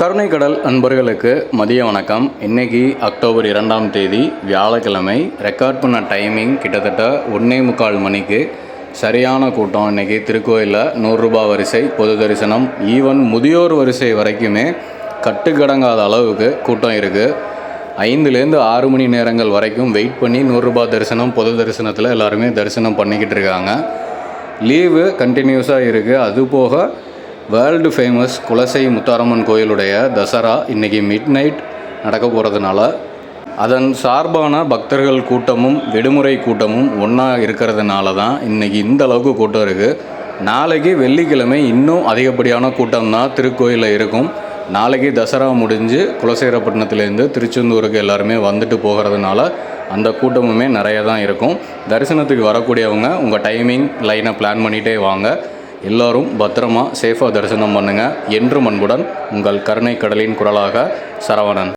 கருணைக்கடல் அன்பர்களுக்கு மதிய வணக்கம். இன்னைக்கு அக்டோபர் இரண்டாம் தேதி வியாழக்கிழமை ரெக்கார்ட் பண்ண டைமிங் கிட்டத்தட்ட ஒன்றே முக்கால் மணிக்கு சரியான கூட்டம். இன்னைக்கு திருக்கோயிலில் நூறுரூபா வரிசை பொது தரிசனம். ஈவன் முதியோர் வரிசை வரைக்குமே கட்டுக்கடங்காத அளவுக்கு கூட்டம் இருக்குது ஐந்துலேருந்து ஆறு மணி நேரங்கள் வரைக்கும் வெயிட் பண்ணி நூறுரூபா தரிசனம் பொது தரிசனத்தில் எல்லாருமே தரிசனம் பண்ணிக்கிட்டு இருக்காங்க. லீவு கண்டினியூஸாக இருக்குது அது போக வேர்ல்டு ஃபேமஸ் குலசை முத்தாரம்மன் கோயிலுடைய தசரா இன்றைக்கி மிட் நைட் நடக்க போகிறதுனால அதன் சார்பான பக்தர்கள் கூட்டமும் விடுமுறை கூட்டமும் ஒன்றா இருக்கிறதுனால தான் இன்றைக்கி இந்த அளவுக்கு கூட்டம் இருக்குது நாளைக்கு வெள்ளிக்கிழமை இன்னும் அதிகப்படியான கூட்டம் தான் திருக்கோயிலில் இருக்கும். நாளைக்கு தசரா முடிஞ்சு குலசேரப்பட்டினத்துலேருந்து திருச்செந்தூருக்கு எல்லாருமே வந்துட்டு போகிறதுனால அந்த கூட்டமுமே நிறைய தான் இருக்கும். தரிசனத்துக்கு வரக்கூடியவங்க உங்கள் டைமிங் லைனை பிளான் பண்ணிகிட்டே வாங்க. எல்லோரும் பத்திரமா சேஃபாக தரிசனம் பண்ணுங்கள் என்றும் அன்புடன் உங்கள் கருணை கடலின் குரலாக சரவணன்.